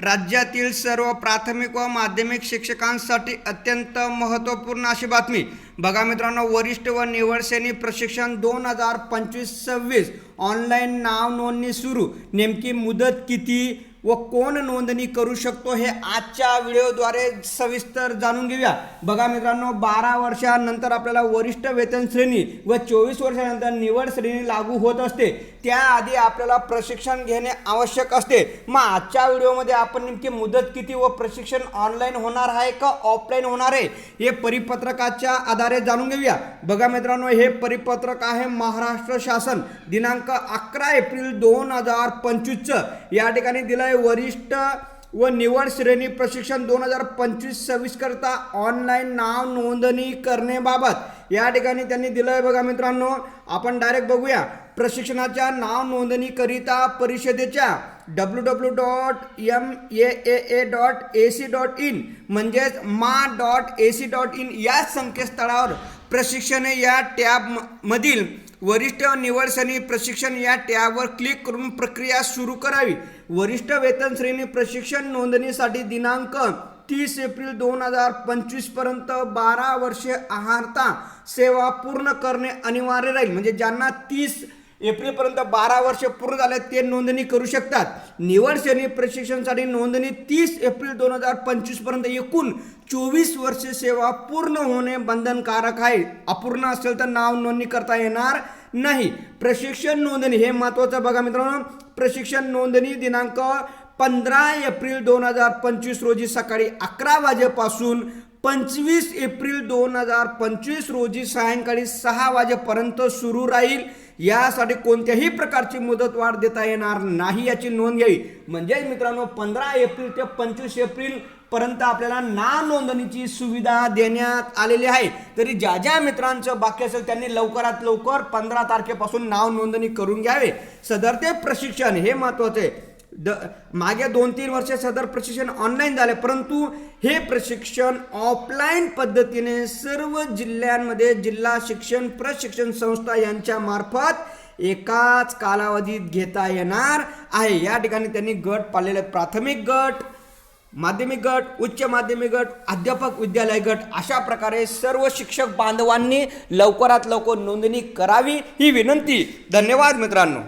राज्यातील सर्व प्राथमिक व माध्यमिक शिक्षकांसाठी अत्यंत महत्त्वपूर्ण अशी बातमी. बघा मित्रांनो वरिष्ठ व निवडसेनी प्रशिक्षण दोन हजार पंचवीस सव्वीस ऑनलाईन नाव नोंदणी सुरू. नेमकी मुदत किती? व कोण नोंदणी करू शकतो हे आजच्या व्हिडिओद्वारे सविस्तर जाणून घेऊया. बघा मित्रांनो बारा वर्षानंतर आपल्याला वरिष्ठ वेतन श्रेणी व चोवीस वर्षानंतर निवड श्रेणी लागू होत असते. त्याआधी आपल्याला प्रशिक्षण घेणे आवश्यक असते. मग आजच्या व्हिडिओमध्ये आपण नेमकी मुदत किती व प्रशिक्षण ऑनलाईन होणार आहे का ऑफलाईन होणार आहे हे परिपत्रकाच्या आधारे जाणून घेऊया. बघा मित्रांनो हे परिपत्रक आहे महाराष्ट्र शासन दिनांक अकरा एप्रिल दोन हजार पंचवीसचं. या ठिकाणी दिलं आहे वरिष्ठ व निवड श्रेणी प्रशिक्षण दोन हजार पंचवीस सव्वीस करता ऑनलाईन नाव नोंदणी करण्याबाबत या ठिकाणी त्यांनी दिलं आहे बघा मित्रांनो. आपण डायरेक्ट बघूया. प्रशिक्षणाच्या नाव नोंदणीकरिता परिषदेच्या W W dot M A A dot A C dot in म्हणजेच ma dot A C dot in या संकेतस्थळावर प्रशिक्षण या टॅब म- मधील वरिष्ठ निवड श्रेणी प्रशिक्षण या टॅबवर क्लिक करून प्रक्रिया सुरू करावी. वरिष्ठ वेतन श्रेणी प्रशिक्षण नोंदणीसाठी दिनांक तीस एप्रिल दोन हजार पंचवीसपर्यंत बारा वर्षे आहारता सेवा पूर्ण करणे अनिवार्य राहील. म्हणजे ज्यांना तीस एप्रिलपर्यंत बारा वर्ष पूर्ण झाले ते नोंदणी करू शकतात. निवड श्रेणी प्रशिक्षणसाठी नोंदणी तीस एप्रिल दोन हजार पंचवीसपर्यंत एकूण चोवीस वर्षे सेवा पूर्ण होणे बंधनकारक आहे. अपूर्ण असेल तर नाव नोंदणी करता येणार नाही. प्रशिक्षण नोंदणी हे महत्त्वाचं बघा मित्रांनो प्रशिक्षण नोंदणी दिनांक पंधरा एप्रिल दोन हजार पंचवीस रोजी सकाळी अकरा वाजेपासून पंचवीस एप्रिल दोन हजार पंचवीस रोजी सायंकाळी सहा वाजेपर्यंत सुरू राहील. यासाठी कोणत्याही प्रकारची मुदतवाढ देता येणार नाही याची नोंद घ्यावी. म्हणजे मित्रांनो पंधरा एप्रिल ते पंचवीस एप्रिल पर्यंत आपल्याला ना नोंदणीची सुविधा देण्यात आलेली आहे. तरी ज्या ज्या मित्रांचं बाकी असेल त्यांनी लवकरात लवकर पंधरा तारखेपासून नाव नोंदणी करून घ्यावे. सदर ते प्रशिक्षण हे महत्त्वाचे द मागे दोन तीन वर्ष सदर प्रशिक्षण ऑनलाईन झाले परंतु हे प्रशिक्षण ऑफलाईन पद्धतीने सर्व जिल्ह्यांमध्ये जिल्हा शिक्षण प्रशिक्षण संस्था यांच्या मार्फत एकाच कालावधीत घेता येणार आहे. या ठिकाणी त्यांनी गट पाळलेले प्राथमिक गट माध्यमिक गट उच्च माध्यमिक गट अध्यापक विद्यालय गट अशा प्रकारे सर्व शिक्षक बांधवांनी लवकरात लवकर नोंदणी करावी ही विनंती. धन्यवाद मित्रांनो.